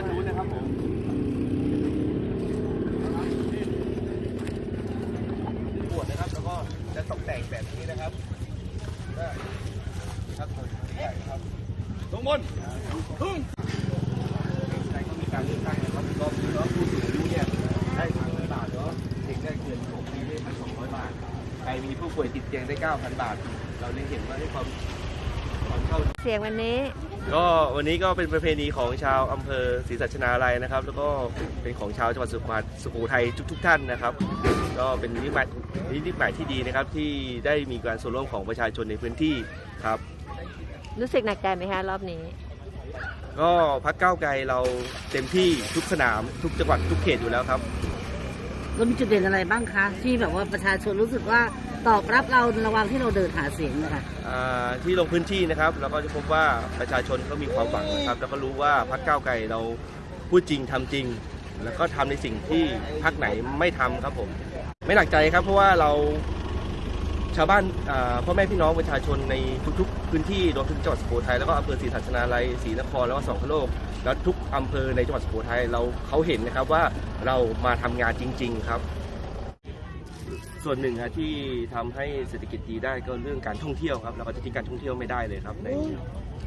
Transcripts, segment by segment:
านนู้นนะครับผมปวดนะครับ แล้วก็จะตกแต่งแบบนี้นะครับครับตรงบนขึ้นใช้ก็มีการเลือกตั้งนะครับก็คือว่าผู้สูงอายุเนี่ยได้สามพันบาทเนาะเด็กได้เกินหกปีได้พันสอบาท ใครมีผู้ป่วยติดเตียงได้900บาท เราเลยเห็นว่าให้ความความเข้าเสียงวันนี้ ก็วันนี้ก็เป็นประเพณีของชาวอำเภอศรีสัชนาลัยนะครับ แล้วก็เป็นของชาวจังหวัดสุโขทัยสุโขทัยทุกๆท่านนะครับ ก็เป็นนิมิตนิมิตหมายที่ดีนะครับที่ได้มีการส่วนร่วมของประชาชนในพื้นที่ครับ รู้สึกหนักใจไหมคะรอบนี้ ก็พักเก้าวไกลเราเต็มที่ทุกสนามทุกจังหวัดทุกเขตอยู่แล้วครับ เรามีจุดเด่นอะไรบ้างคะ ที่แบบว่าประชาชนรู้สึกว่า ตอบรับเราระหว่างที่เราเดินหาเสียงนะคะอ่าที่ลงพื้นที่นะครับเราก็จะพบว่าประชาชนก็มีความหวังนะครับ แล้วก็รู้ว่าพรรคก้าวไกลเราพูดจริงทำจริง แล้วก็ทำในสิ่งที่พรรคไหนไม่ทำครับผม ไม่หนักใจครับ เพราะว่าเราชาวบ้านอ่าพ่อแม่พี่น้องประชาชนในทุกๆ พื้นที่รวมถึงจังหวัดสุโขทัยแล้วก็อำเภอศรีสัชนาลัยศรีนครแล้วก็สองพระโลกแล้วทุกอำเภอในจังหวัดสุโขทัยเราเขาเห็นนะครับว่าเรามาทำงานจริง ๆ ครับ ส่วนหนึ่งฮะที่ทำให้เศรษฐกิจดีได้ก็เรื่องการท่องเที่ยวครับเราก็จะทิ้งการท่องเที่ยวไม่ได้เลยครับใน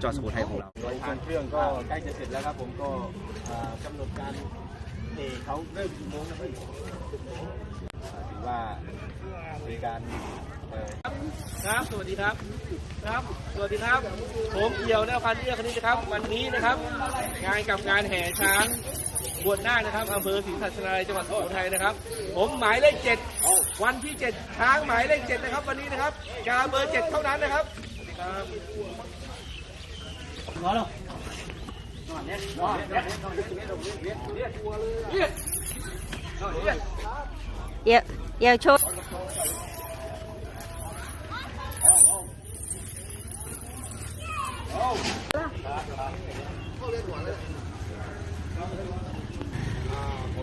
จังหวัดสุโขทัยของเราโดยทางเครื่องก็ใกล้จะเสร็จแล้วครับผมก็อ่ากำหนดการเอกเขาเริ่มกี่โมงนะครับอ่าถือว่ามีการเอ่อครับ สวัสดีครับ ครับ สวัสดีครับ ผมเอี่ยวนาพันธ์เอื้อคณิตนะครับ วันนี้นะครับ งานกับงานแห่ช้าง บวชนาคนะครับอำเภอศรีสัชนาลัยจังหวัดสุโขทัยนะครับ ผมหมายเลขเจ็ดวันที่เจ็ดช้างหมายเลขเจ็ดนะครับ วันนี้นะครับกาเบอร์เจ็ดเท่านั้นนะครับครับเดี๋ยวเดี๋ยวโชว์